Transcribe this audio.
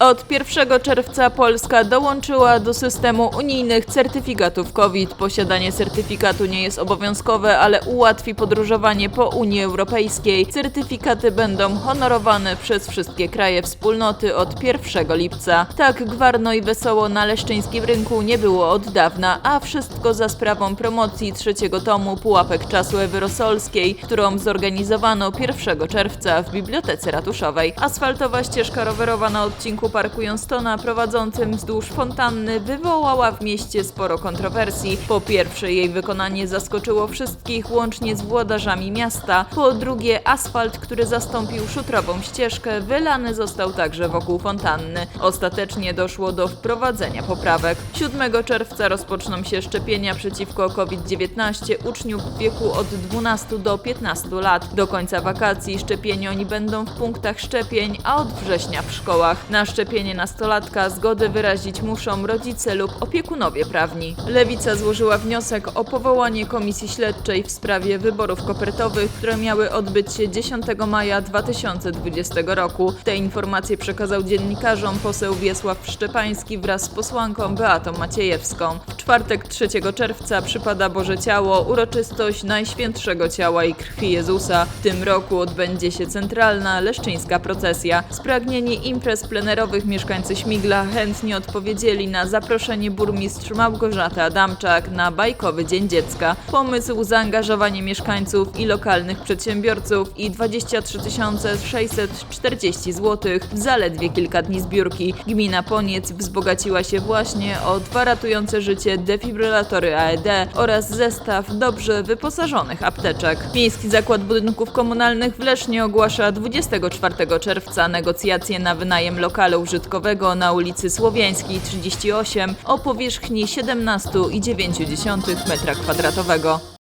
Od 1 czerwca Polska dołączyła do systemu unijnych certyfikatów COVID. Posiadanie certyfikatu nie jest obowiązkowe, ale ułatwi podróżowanie po Unii Europejskiej. Certyfikaty będą honorowane przez wszystkie kraje wspólnoty od 1 lipca. Tak gwarno i wesoło na leszczyńskim rynku nie było od dawna, a wszystko za sprawą promocji trzeciego tomu Pułapek Czasu Ewy Rosolskiej, którą zorganizowano 1 czerwca w Bibliotece Ratuszowej. Asfaltowa ścieżka rowerowa na odcinku Parku Jonstona prowadzącym wzdłuż fontanny wywołała w mieście sporo kontrowersji. Po pierwsze, jej wykonanie zaskoczyło wszystkich, łącznie z włodarzami miasta. Po drugie, asfalt, który zastąpił szutrową ścieżkę, wylany został także wokół fontanny. Ostatecznie doszło do wprowadzenia poprawek. 7 czerwca rozpoczną się szczepienia przeciwko COVID-19 uczniów w wieku od 12 do 15 lat. Do końca wakacji szczepieni oni będą w punktach szczepień, a od września w szkołach. Na szczepienie nastolatka zgodę wyrazić muszą rodzice lub opiekunowie prawni. Lewica złożyła wniosek o powołanie komisji śledczej w sprawie wyborów kopertowych, które miały odbyć się 10 maja 2020 roku. Te informacje przekazał dziennikarzom poseł Wiesław Szczepański wraz z posłanką Beatą Maciejewską. Czwartek 3 czerwca przypada Boże Ciało, uroczystość Najświętszego Ciała i Krwi Jezusa. W tym roku odbędzie się centralna leszczyńska procesja. Spragnieni imprez plenerowych mieszkańcy Śmigla chętnie odpowiedzieli na zaproszenie burmistrz Małgorzaty Adamczak na bajkowy Dzień Dziecka. Pomysł zaangażowanie mieszkańców i lokalnych przedsiębiorców i 23 640 zł w zaledwie kilka dni zbiórki. Gmina Poniec wzbogaciła się właśnie o dwa ratujące życie defibrylatory AED oraz zestaw dobrze wyposażonych apteczek. Miejski Zakład Budynków Komunalnych w Lesznie ogłasza 24 czerwca negocjacje na wynajem lokalu użytkowego na ulicy Słowiańskiej 38 o powierzchni 17,9 m2.